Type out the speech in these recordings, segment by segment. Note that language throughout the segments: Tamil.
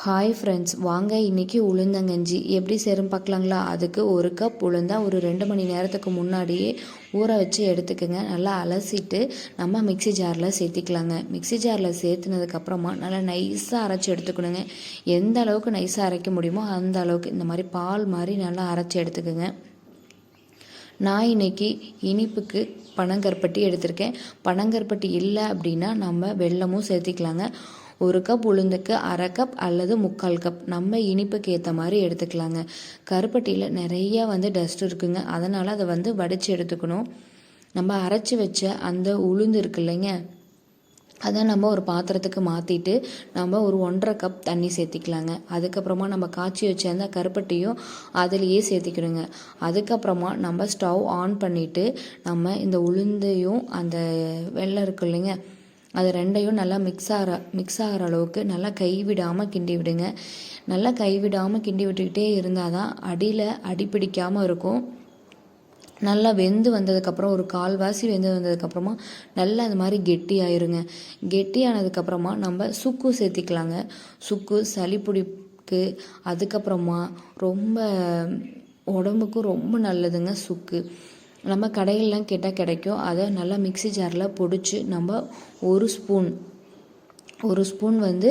ஹாய் ஃப்ரெண்ட்ஸ் வாங்க இன்றைக்கி உளுந்தங்கஞ்சி எப்படி சேரும் பார்க்கலாங்களா? அதுக்கு ஒரு கப் உளுந்தா ஒரு ரெண்டு மணி நேரத்துக்கு முன்னாடியே ஊற வச்சு எடுத்துக்கோங்க. நல்லா அலசிட்டு நம்ம மிக்ஸி ஜாரில் சேர்த்திக்கலாங்க. மிக்ஸி ஜாரில் சேர்த்துனதுக்கப்புறமா நல்லா நைஸாக அரைச்சி எடுத்துக்கணுங்க. எந்த அளவுக்கு நைஸாக அரைக்க முடியுமோ அந்த அளவுக்கு இந்த மாதிரி பால் மாதிரி நல்லா அரைச்சி எடுத்துக்கோங்க. நான் இன்னைக்கு இனிப்புக்கு பனங்கற்பட்டி எடுத்திருக்கேன். பனங்கற்பட்டி இல்லை அப்படின்னா நம்ம வெல்லமும் சேர்த்திக்கலாங்க. ஒரு கப் உளுந்துக்கு அரை கப் அல்லது முக்கால் கப் நம்ம இனிப்புக்கு ஏற்ற மாதிரி எடுத்துக்கலாங்க. கருப்பட்டியில் நிறைய வந்து டஸ்ட் இருக்குங்க. அதனால் அதை வந்து வடித்து எடுத்துக்கணும். நம்ம அரைச்சி வச்ச அந்த உளுந்து இருக்கு இல்லைங்க. அதை நம்ம ஒரு பாத்திரத்துக்கு மாற்றிட்டு நம்ம ஒரு ஒன்றரை கப் தண்ணி சேர்த்திக்கலாங்க. அதுக்கப்புறமா நம்ம காய்ச்சி வச்ச கருப்பட்டியும் அதுலேயே சேர்த்திக்கணுங்க. அதுக்கப்புறமா நம்ம ஸ்டவ் ஆன் பண்ணிவிட்டு நம்ம இந்த உளுந்தையும் அந்த வெள்ளம் இருக்கு இல்லைங்க. அது ரெண்டையும் நல்லா மிக்ஸ் ஆகிற மிக்ஸ் ஆகிற அளவுக்கு நல்லா கைவிடாமல் கிண்டி விடுங்க. நல்லா கைவிடாமல் கிண்டி விட்டுக்கிட்டே இருந்தால் தான் அடியில் அடி பிடிக்காமல் இருக்கும். நல்லா வெந்து வந்ததுக்கப்புறம் ஒரு கால்வாசி வெந்து வந்ததுக்கப்புறமா நல்லா அது மாதிரி கெட்டி ஆயிருங்க கெட்டி ஆனதுக்கப்புறமா நம்ம சுக்கு சேர்த்திக்கலாங்க. சுக்கு சளி பிடிக்கு அதுக்கப்புறமா ரொம்ப உடம்புக்கும் ரொம்ப நல்லதுங்க சுக்கு. நம்ம கடையிலலாம் கேட்டால் கிடைக்கும். அதை நல்லா மிக்ஸி ஜாரில் பொடிச்சு நம்ம ஒரு ஸ்பூன் ஒரு ஸ்பூன் வந்து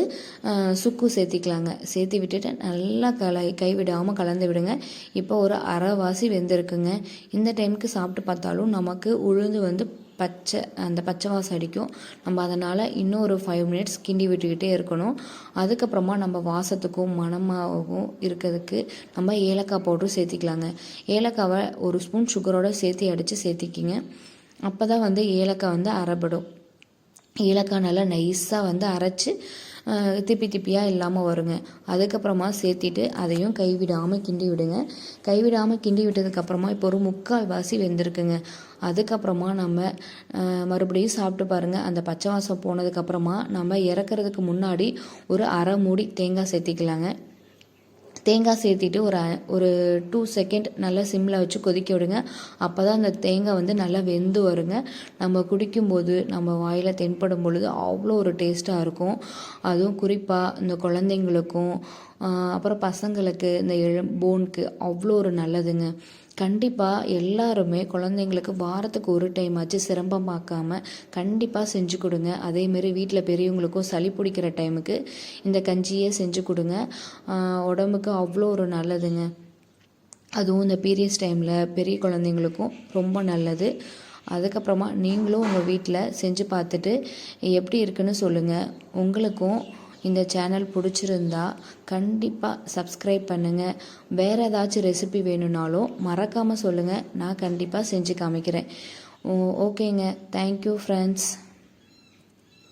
சுக்கு சேர்த்திக்கலாங்க. சேர்த்தி விட்டுட்டு நல்லா கலை கைவிடாமல் கலந்து விடுங்க. இப்போ ஒரு அரைவாசி வெந்திருக்குங்க. இந்த டைமுக்கு சாப்பிட்டு பார்த்தாலும் நமக்கு உளுந்து வந்து பச்சை அந்த பச்சை வாசம் அடிக்கும். நம்ம அதனால் இன்னும் ஒரு ஃபைவ் மினிட்ஸ் கிண்டி விட்டுக்கிட்டே இருக்கணும். அதுக்கப்புறமா நம்ம வாசத்துக்கும் மணமாகவும் இருக்கிறதுக்கு நம்ம ஏலக்காய் பவுடரும் சேர்த்திக்கலாங்க. ஏலக்காவை ஒரு ஸ்பூன் சுகரோடு சேர்த்து அடித்து சேர்த்திக்கிங்க. அப்போ தான் வந்து ஏலக்காய் வந்து அரைபடும் ஏலக்காய் நல்லா நைஸாக வந்து அரைச்சி திப்பி திப்பியாக இல்லாமல் வருங்க. அதுக்கப்புறமா சேர்த்திட்டு அதையும் கைவிடாமல் கிண்டி விடுங்க. கைவிடாமல் கிண்டி விட்டதுக்கப்புறமா இப்போ ஒரு முக்கால் வாசி வெந்திருக்குங்க. அதுக்கப்புறமா நம்ம மறுபடியும் சாப்பிட்டு பாருங்கள் அந்த பச்சை வாசம் போனதுக்கப்புறமா நம்ம இறக்குறதுக்கு முன்னாடி ஒரு அரை மூடி தேங்காய் சேர்த்திக்கலாங்க. தேங்காய் சேர்த்திட்டு ஒரு ஒரு டூ செகண்ட் நல்லா சிம்மில் வச்சு கொதிக்க விடுங்க. அப்போ தான் அந்த தேங்காய் வந்து நல்லா வெந்து வருங்க. நம்ம குடிக்கும்போது நம்ம வாயில் தென்படும் பொழுது அவ்வளோ ஒரு டேஸ்ட்டாக இருக்கும். அதுவும் குறிப்பாக இந்த குழந்தைங்களுக்கும் அப்புறம் பசங்களுக்கு இந்த எழு போனுக்கு அவ்வளோ ஒரு நல்லதுங்க. கண்டிப்பாக எல்லாருமே குழந்தைங்களுக்கு வாரத்துக்கு ஒரு டைம் ஆச்சு சிரமம் பார்க்காம கண்டிப்பாக செஞ்சு கொடுங்க. அதேமாரி வீட்டில் பெரியவங்களுக்கும் சளி பிடிக்கிற டைமுக்கு இந்த கஞ்சியே செஞ்சு கொடுங்க. உடம்புக்கு அவ்வளோ ஒரு நல்லதுங்க. அதுவும் இந்த பீரியட்ஸ் டைமில் பெரிய குழந்தைங்களுக்கும் ரொம்ப நல்லது. அதுக்கப்புறமா நீங்களும் உங்கள் வீட்டில் செஞ்சு பார்த்துட்டு எப்படி இருக்குன்னு சொல்லுங்கள் உங்களுக்கும் இந்த சேனல் பிடிச்சிருந்தா கண்டிப்பாக சப்ஸ்கிரைப் பண்ணுங்கள் வேறு ஏதாச்சும் ரெசிபி வேணும்னாலும் மறக்காமல் சொல்லுங்கள் நான் கண்டிப்பாக செஞ்சு காமிக்கிறேன். ஓ ஓகேங்க தேங்க்யூ ஃப்ரெண்ட்ஸ்